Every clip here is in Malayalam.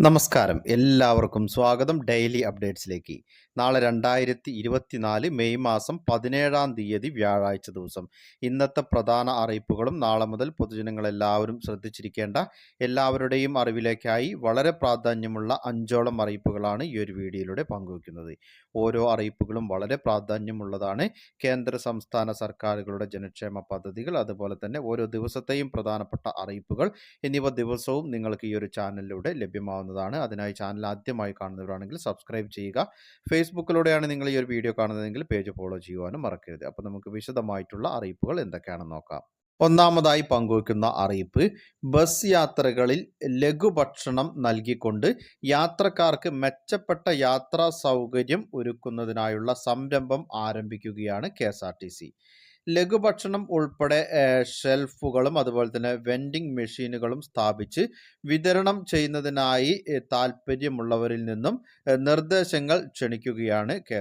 നമസ്കാരം. എല്ലാവർക്കും സ്വാഗതം ഡെയിലി അപ്ഡേറ്റ്സിലേക്ക്. നാളെ രണ്ടായിരത്തി ഇരുപത്തിനാല് മെയ് മാസം പതിനേഴാം തീയതി വ്യാഴാഴ്ച ദിവസം. ഇന്നത്തെ പ്രധാന അറിയിപ്പുകളും നാളെ മുതൽ പൊതുജനങ്ങളെല്ലാവരും ശ്രദ്ധിച്ചിരിക്കേണ്ട എല്ലാവരുടെയും അറിവിലേക്കായി വളരെ പ്രാധാന്യമുള്ള അഞ്ചോളം അറിയിപ്പുകളാണ് ഈ ഒരു വീഡിയോയിലൂടെ പങ്കുവയ്ക്കുന്നത്. ഓരോ അറിയിപ്പുകളും വളരെ പ്രാധാന്യമുള്ളതാണ്. കേന്ദ്ര സംസ്ഥാന സർക്കാരുകളുടെ ജനക്ഷേമ പദ്ധതികൾ അതുപോലെ തന്നെ ഓരോ ദിവസത്തെയും പ്രധാനപ്പെട്ട അറിയിപ്പുകൾ എന്നിവ ദിവസവും നിങ്ങൾക്ക് ഈ ഒരു ചാനലിലൂടെ ലഭ്യമാവുന്നതാണ് അതിനായി ചാനൽ ആദ്യമായി കാണുന്നവരാണെങ്കിൽ സബ്സ്ക്രൈബ് ചെയ്യുക. ഫേസ്ബുക്കിലൂടെയാണ് നിങ്ങൾ ഈ ഒരു വീഡിയോ കാണുന്നതെങ്കിൽ പേജ് ഫോളോ ചെയ്യുവാനും മറക്കരുത്. അപ്പോൾ നമുക്ക് വിശദമായിട്ടുള്ള അറിയിപ്പുകൾ എന്തൊക്കെയാണെന്ന് നോക്കാം. ഒന്നാമതായി പങ്കുവയ്ക്കുന്ന അറിയിപ്പ്. ബസ് യാത്രകളിൽ ലഘുഭക്ഷണം നൽകിക്കൊണ്ട് യാത്രക്കാർക്ക് മെച്ചപ്പെട്ട യാത്രാ സൗകര്യം ഒരുക്കുന്നതിനായുള്ള സംരംഭം ആരംഭിക്കുകയാണ് K S R T C. ലഘുഭക്ഷണം ഉൾപ്പെടെ ഷെൽഫുകളും അതുപോലെ തന്നെ വെൻഡിംഗ് മെഷീനുകളും സ്ഥാപിച്ച് വിതരണം ചെയ്യുന്നതിനായി താല്പര്യമുള്ളവരിൽ നിന്നും നിർദ്ദേശങ്ങൾ ക്ഷണിക്കുകയാണ് കെ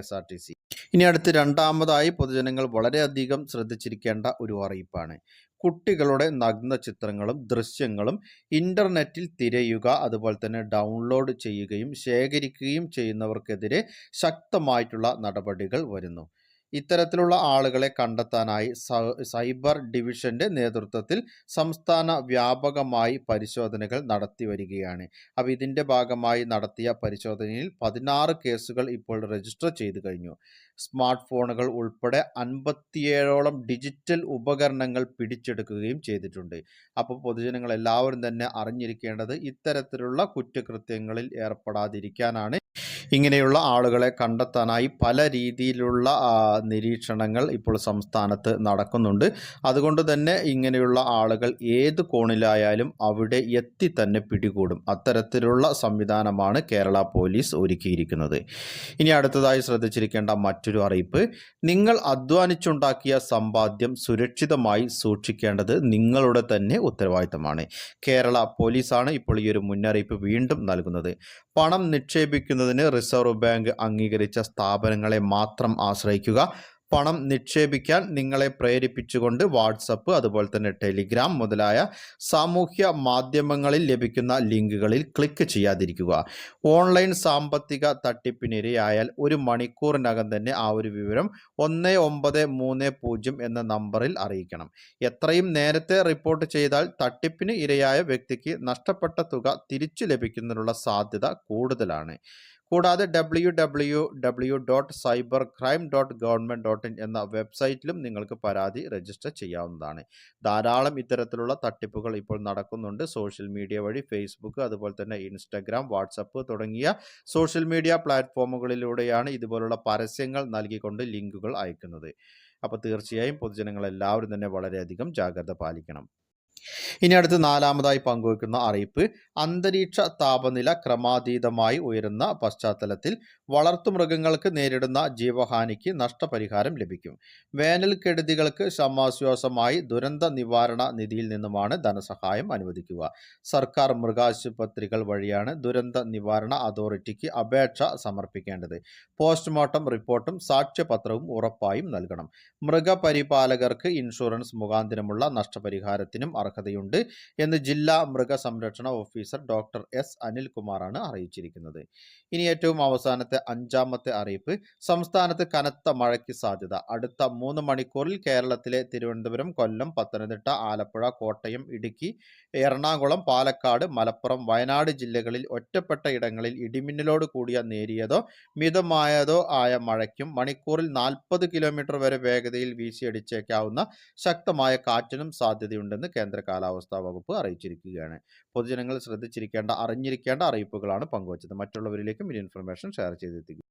ഇനി അടുത്ത് രണ്ടാമതായി പൊതുജനങ്ങൾ വളരെയധികം ശ്രദ്ധിച്ചിരിക്കേണ്ട ഒരു അറിയിപ്പാണ്. കുട്ടികളുടെ നഗ്ന ചിത്രങ്ങളും ദൃശ്യങ്ങളും ഇന്റർനെറ്റിൽ തിരയുക അതുപോലെ തന്നെ ഡൗൺലോഡ് ചെയ്യുകയും ശേഖരിക്കുകയും ചെയ്യുന്നവർക്കെതിരെ ശക്തമായിട്ടുള്ള നടപടികൾ വരുന്നു. ഇത്തരത്തിലുള്ള ആളുകളെ കണ്ടെത്താനായി സൈബർ ഡിവിഷന്റെ നേതൃത്വത്തിൽ സംസ്ഥാന വ്യാപകമായി പരിശോധനകൾ നടത്തി വരികയാണ്. അപ്പോൾ ഇതിന്റെ ഭാഗമായി നടത്തിയ പരിശോധനയിൽ പതിനാറ് കേസുകൾ ഇപ്പോൾ രജിസ്റ്റർ ചെയ്തു കഴിഞ്ഞു. സ്മാർട്ട് ഫോണുകൾ ഉൾപ്പെടെ അൻപത്തിയേഴോളം ഡിജിറ്റൽ ഉപകരണങ്ങൾ പിടിച്ചെടുക്കുകയും ചെയ്തിട്ടുണ്ട്. അപ്പോൾ പൊതുജനങ്ങൾ എല്ലാവരും തന്നെ അറിഞ്ഞിരിക്കേണ്ടത് ഇത്തരത്തിലുള്ള കുറ്റകൃത്യങ്ങളിൽ ഏർപ്പെടാതിരിക്കാനാണ്. ഇങ്ങനെയുള്ള ആളുകളെ കണ്ടെത്താനായി പല രീതിയിലുള്ള നിരീക്ഷണങ്ങൾ ഇപ്പോൾ സംസ്ഥാനത്ത് നടക്കുന്നുണ്ട്. അതുകൊണ്ട് തന്നെ ഇങ്ങനെയുള്ള ആളുകൾ ഏത് കോണിലായാലും അവിടെ എത്തി തന്നെ പിടികൂടും. അത്തരത്തിലുള്ള സംവിധാനമാണ് കേരള പോലീസ് ഒരുക്കിയിരിക്കുന്നത്. ഇനി അടുത്തതായി ശ്രദ്ധിച്ചിരിക്കേണ്ട മറ്റൊരു അറിയിപ്പ്. നിങ്ങൾ അധ്വാനിച്ചുണ്ടാക്കിയ സമ്പാദ്യം സുരക്ഷിതമായി സൂക്ഷിക്കേണ്ടത് നിങ്ങളുടെ തന്നെ ഉത്തരവാദിത്തമാണ്. കേരള പോലീസാണ് ഇപ്പോൾ ഈ ഒരു മുന്നറിയിപ്പ് വീണ്ടും നൽകുന്നത്. പണം നിക്ഷേപിക്കുന്നതിന് റിസർവ് ബാങ്ക് അംഗീകരിച്ച സ്ഥാപനങ്ങളെ മാത്രം ആശ്രയിക്കുക പണം നിക്ഷേപിക്കാൻ നിങ്ങളെ പ്രേരിപ്പിച്ചുകൊണ്ട് വാട്സപ്പ് അതുപോലെ തന്നെ ടെലിഗ്രാം മുതലായ സാമൂഹ്യ മാധ്യമങ്ങളിൽ ലഭിക്കുന്ന ലിങ്കുകളിൽ ക്ലിക്ക് ചെയ്യാതിരിക്കുക. ഓൺലൈൻ സാമ്പത്തിക തട്ടിപ്പിനിരയായാൽ ഒരു മണിക്കൂറിനകം തന്നെ ആ ഒരു വിവരം ഒന്ന് ഒമ്പത് മൂന്ന് പൂജ്യം എന്ന നമ്പറിൽ അറിയിക്കണം. എത്രയും നേരത്തെ റിപ്പോർട്ട് ചെയ്താൽ തട്ടിപ്പിന് ഇരയായ വ്യക്തിക്ക് നഷ്ടപ്പെട്ട തുക തിരിച്ചു ലഭിക്കുന്നതിനുള്ള സാധ്യത കൂടുതലാണ്. കൂടാതെ W W W dot cyber crime dot government dot in എന്ന വെബ്സൈറ്റിലും നിങ്ങൾക്ക് പരാതി രജിസ്റ്റർ ചെയ്യാവുന്നതാണ്. ധാരാളം ഇത്തരത്തിലുള്ള തട്ടിപ്പുകൾ ഇപ്പോൾ നടക്കുന്നുണ്ട്. സോഷ്യൽ മീഡിയ വഴി ഫേസ്ബുക്ക് അതുപോലെ തന്നെ ഇൻസ്റ്റഗ്രാം വാട്സപ്പ് തുടങ്ങിയ സോഷ്യൽ മീഡിയ പ്ലാറ്റ്ഫോമുകളിലൂടെയാണ് ഇതുപോലുള്ള പരസ്യങ്ങൾ നൽകിക്കൊണ്ട് ലിങ്കുകൾ അയക്കുന്നത്. അപ്പോൾ തീർച്ചയായും പൊതുജനങ്ങൾ എല്ലാവരും തന്നെ വളരെയധികം ജാഗ്രത പാലിക്കണം. ഇനി അടുത്ത് നാലാമതായി പങ്കുവയ്ക്കുന്ന അറിയിപ്പ് അന്തരീക്ഷ താപനില ക്രമാതീതമായി ഉയരുന്ന പശ്ചാത്തലത്തിൽ വളർത്തുമൃഗങ്ങൾക്ക് നേരിടുന്ന ജീവഹാനിക്ക് നഷ്ടപരിഹാരം ലഭിക്കും. വേനൽക്കെടുതികൾക്ക് സമാശ്വാസമായി ദുരന്ത നിവാരണ നിധിയിൽ നിന്നുമാണ് ധനസഹായം അനുവദിക്കുക. സർക്കാർ മൃഗാശുപത്രികൾ വഴിയാണ് ദുരന്ത നിവാരണ അതോറിറ്റിക്ക് അപേക്ഷ സമർപ്പിക്കേണ്ടത്. പോസ്റ്റ്മോർട്ടം റിപ്പോർട്ടും സാക്ഷ്യപത്രവും ഉറപ്പായും നൽകണം. മൃഗപരിപാലകർക്ക് ഇൻഷുറൻസ് മുഖാന്തരമുള്ള നഷ്ടപരിഹാരത്തിനും അർഹതയുണ്ട്. എന്ന് ജില്ലാ മൃഗസംരക്ഷണ ഓഫീസർ ഡോക്ടർ എസ് അനിൽകുമാറാണ് അറിയിച്ചിരിക്കുന്നത്. ഇനി ഏറ്റവും അവസാനത്തെ അഞ്ചാമത്തെ അറിയിപ്പ്. സംസ്ഥാനത്ത് കനത്ത മഴയ്ക്ക് സാധ്യത. അടുത്ത മൂന്ന് മണിക്കൂറിൽ കേരളത്തിലെ തിരുവനന്തപുരം കൊല്ലം പത്തനംതിട്ട ആലപ്പുഴ കോട്ടയം ഇടുക്കി എറണാകുളം പാലക്കാട് മലപ്പുറം വയനാട് ജില്ലകളിൽ ഒറ്റപ്പെട്ട ഇടങ്ങളിൽ ഇടിമിന്നലോട് കൂടിയ നേരിയതോ മിതമായതോ ആയ മഴയ്ക്കും മണിക്കൂറിൽ നാൽപ്പത് കിലോമീറ്റർ വരെ വേഗതയിൽ വീശിയടിച്ചേക്കാവുന്ന ശക്തമായ കാറ്റിനും സാധ്യതയുണ്ടെന്ന് കേന്ദ്ര കാലാവസ്ഥാ വകുപ്പ് അറിയിച്ചിരിക്കുകയാണ്. പൊതുജനങ്ങൾ ശ്രദ്ധിച്ചിരിക്കേണ്ട അറിഞ്ഞിരിക്കേണ്ട അറിയിപ്പുകളാണ് പങ്കുവച്ചത്. മറ്റുള്ളവരിലേക്കും ഇൻഫർമേഷൻ ഷെയർ ചെയ്തെത്തിക്കും.